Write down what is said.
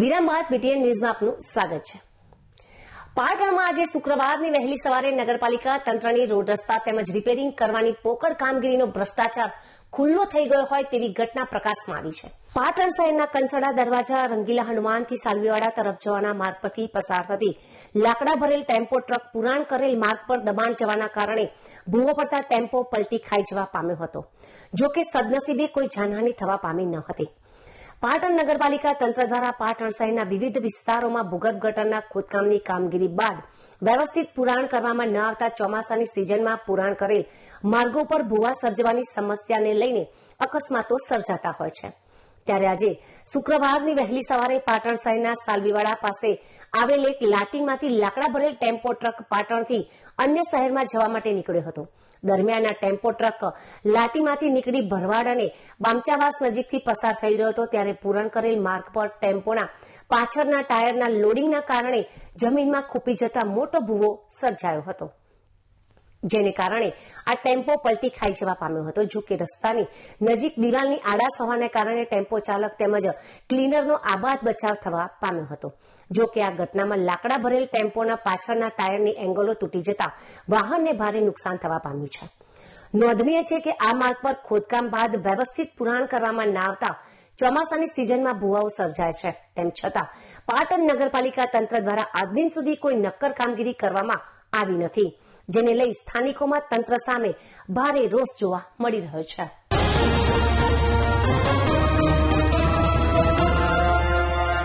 વિરામ બાદ બીટીએન ન્યૂઝમાં આપનું સ્વાગત છે. પાટણમાં આજે શુક્રવારની વહેલી સવારે નગરપાલિકા તંત્રની રોડ રસ્તા તેમજ રિપેરિંગ કરવાની પોકળ કામગીરીનો ભ્રષ્ટાચાર ખુલ્લો થઈ ગયો હોય તેવી ઘટના પ્રકાશમાં આવી છે. પાટણ શહેરના કંસડા દરવાજા રંગીલા હનુમાનથી સાલવીવાડા તરફ જવાના માર્ગ પરથી પસાર થતી લાકડા ભરેલ ટેમ્પો ટ્રક પુરાણ કરેલ માર્ગ પર દબાણ જવાના કારણે ભૂવો પડતા ટેમ્પો પલટી ખાઈ જવા પામ્યો હતો જો કે સદનસીબે કોઈ જાનહાની થવા પામી ન હતી. પાટણ નગરપાલિકા તંત્ર દ્વારા પાટણ શહેરના વિવિધ વિસ્તારોમાં ભૂગર્ભ ગટરના ખોદકામની કામગીરી બાદ વ્યવસ્થિત પુરાણ કરવામાં ન આવતા ચોમાસાની સિઝનમાં પુરાણ કરેલ માર્ગો પર ભૂવા સર્જવાની સમસ્યાને લઈને અકસ્માતો સર્જાતા હોય છે. ત્યારે આજે શુક્રવારની વહેલી સવારે પાટણ શહેરના સાલબીવાડા પાસે આવેલ એક લાટીમાંથી લાકડા ભરેલ ટેમ્પો ટ્રક પાટણથી અન્ય શહેરમાં જવા માટે નીકળ્યો હતો. દરમિયાન આ ટેમ્પો ટ્રક લાટીમાંથી નીકળી ભરવાડ અને બામચાવાસ નજીકથી પસાર થઈ રહ્યો હતો ત્યારે પૂરણ કરેલ માર્ગ પર ટેમ્પોના પાછળના ટાયરના લોડિંગના કારણે જમીનમાં ખૂપી જતા મોટો ભૂવો સર્જાયો હતો. જેને કારણે આ ટેમ્પો પલટી ખાઈ જવા પામ્યો હતો. જો કે રસ્તાની નજીક દિવાલની આડાશ હોવાને કારણે ટેમ્પો ચાલક તેમજ ક્લીનરનો આબાદ બચાવ થવા પામ્યો હતો. જો કે આ ઘટનામાં લાકડા ભરેલ ટેમ્પોના પાછળના ટાયરની એંગલો તૂટી જતા વાહનને ભારે નુકસાન થવા પામ્યું છે. નોંધનીય છે કે આ માર્ગ પર ખોદકામ બાદ વ્યવસ્થિત પુરાણ કરવામાં ના આવતા ચોમાસાની સિઝનમાં ભૂવાઓ સર્જાય છે. તેમ છતાં પાટણ નગરપાલિકા તંત્ર દ્વારા આજ સુધી કોઈ નક્કર કામગીરી કરવામાં આવી નથી જેને લઈ સ્થાનિકોમાં તંત્ર સામે ભારે રોષ જોવા મળી રહ્યો છે.